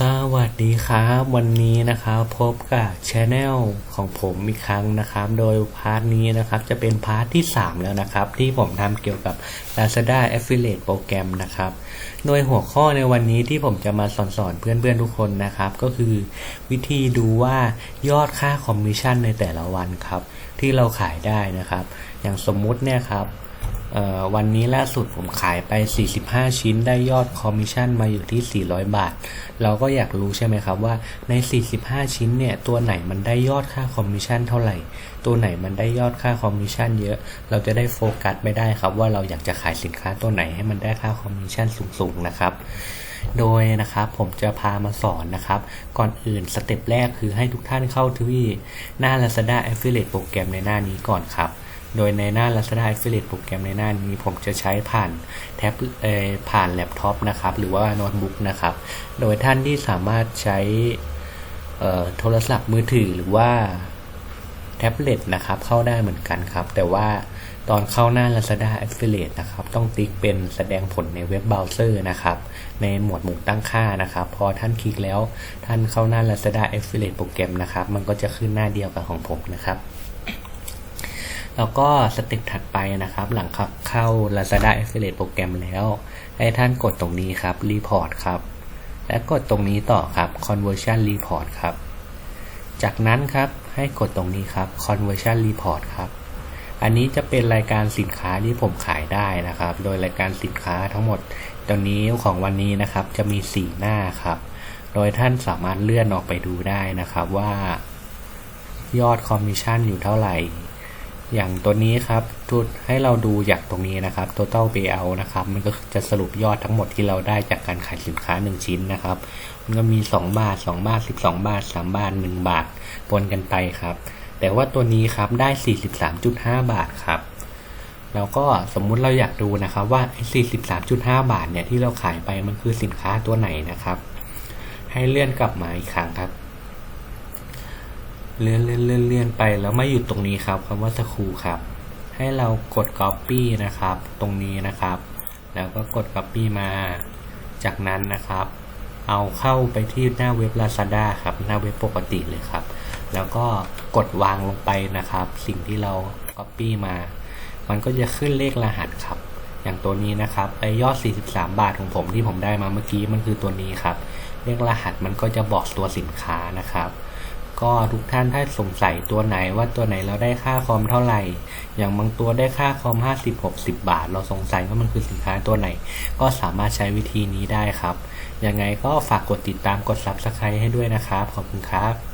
สวัสดีครับ วันนี้นะครับพบกับช anel ของผมอีกครั้งนะครับ โดยพาร์ทนี้นะครับจะเป็นพาร์ทที่ 3 แล้วนะครับ ที่ผมทำเกี่ยวกับ Lazada Affiliate โปรแกรมนะครับโดยหัวข้อในวันนี้ที่ผมจะมาสอนสอนเพื่อนๆทุกคนนะครับ ก็คือวิธีดูว่ายอดค่าคอมมิชชั่นในแต่ละวันครับ ที่เราขายได้นะครับ อย่างสมมุติเนี่ยครับ วันนี้ล่าสุดผมขายไป 45 ชิ้นได้ยอดคอมมิชชั่นมาอยู่ที่ 400 บาท เราก็อยากรู้ใช่ไหมครับว่าใน 45 ชิ้นเนี่ยตัวไหนมันได้ยอดค่าคอมมิชชั่นเท่าไหร่ ตัวไหนมันได้ยอดค่าคอมมิชชั่นเยอะ เราจะได้โฟกัสไม่ได้ครับว่าเราอยากจะขายสินค้าตัวไหนให้มันได้ค่าคอมมิชชั่นสูงๆนะครับโดยนะครับผมจะพามาสอนนะครับ ก่อนอื่นสเต็ปแรกคือให้ทุกท่านเข้าที่หน้า Lazada Affiliate โปรแกรมในหน้านี้ก่อนครับ โดยในหน้า Lazada Affiliate โปรแกรมในหน้านี้ผมจะใช้ผ่านแท็บผ่านแล็ปท็อปนะครับ หรือว่าโน้ตบุ๊กนะครับ โดยท่านที่สามารถใช้โทรศัพท์มือถือหรือว่าแท็บเล็ตนะครับ เข้าได้เหมือนกันครับ แต่ว่าตอนเข้าหน้า Lazada Affiliate นะครับ ต้องติ๊กเป็นแสดงผลในเว็บเบราว์เซอร์นะครับ ในหมวดหมู่ตั้งค่านะครับ พอท่านคลิกแล้วท่านเข้าหน้า Lazada Affiliate โปรแกรมนะครับ มันก็จะขึ้นหน้าเดียวกับของผมนะครับ แล้วก็สเต็ปถัดไปนะครับ หลังขับเข้า Lazada Affiliate โปรแกรมแล้ว ให้ท่านกดตรงนี้ครับ Report ครับ และกดตรงนี้ต่อครับ Conversion Report ครับ จากนั้นครับให้กดตรงนี้ครับ Conversion Report ครับ อันนี้จะเป็นรายการสินค้าที่ผมขายได้นะครับ โดยรายการสินค้าทั้งหมดตอนนี้ของวันนี้นะครับจะมี 4 หน้าครับ โดยท่านสามารถเลื่อนออกไปดูได้นะครับว่ายอดคอมมิชชั่นอยู่เท่าไหร่ อย่างตัวนี้ครับทุดให้เราดูจากตรงนี้นะครับ total payout นะครับ มันก็จะสรุปยอดทั้งหมดที่เราได้จากการขายสินค้า 1 ชิ้นนะครับ มันก็มี 2 บาท 2 บาท 12 บาท 3 บาท 1 บาทปนกันไปครับ แต่ว่าตัวนี้ครับได้ 43.5 บาทครับแล้วก็สมมุติเราอยากดูนะครับว่าไอ้43.5 บาทเนี่ยที่เราขายไปมันคือสินค้าตัวไหนนะครับ ให้เลื่อนกลับมาอีกครั้งครับ เลื่อนเลื่อนเลื่อนเลื่อนไปแล้วมาอยู่ตรงนี้ครับคำว่าสคูครับ ให้เรากด Copy นะครับ ตรงนี้นะครับ แล้วก็กด Copy มา จากนั้นนะครับ เอาเข้าไปที่หน้าเว็บ Lazada ครับ หน้าเว็บปกติเลยครับ แล้วก็กดวางลงไปนะครับ สิ่งที่เรา Copy มา มันก็จะขึ้นเลขรหัสครับ อย่างตัวนี้นะครับไอยอด 43 บาทของผมที่ผมได้มาเมื่อกี้มันคือตัวนี้ครับเลขรหัสมันก็จะบอกตัวสินค้านะครับ ก็ทุกท่านถ้าสงสัยตัวไหนว่าตัวไหนเราได้ค่าคอมเท่าไหร่ อย่างบางตัวได้ค่าคอม 50 60 บาท เราสงสัยว่ามันคือสินค้าตัวไหน ก็สามารถใช้วิธีนี้ได้ครับ ยังไงก็ฝากกดติดตามกด Subscribe ให้ด้วยนะครับ ขอบคุณครับ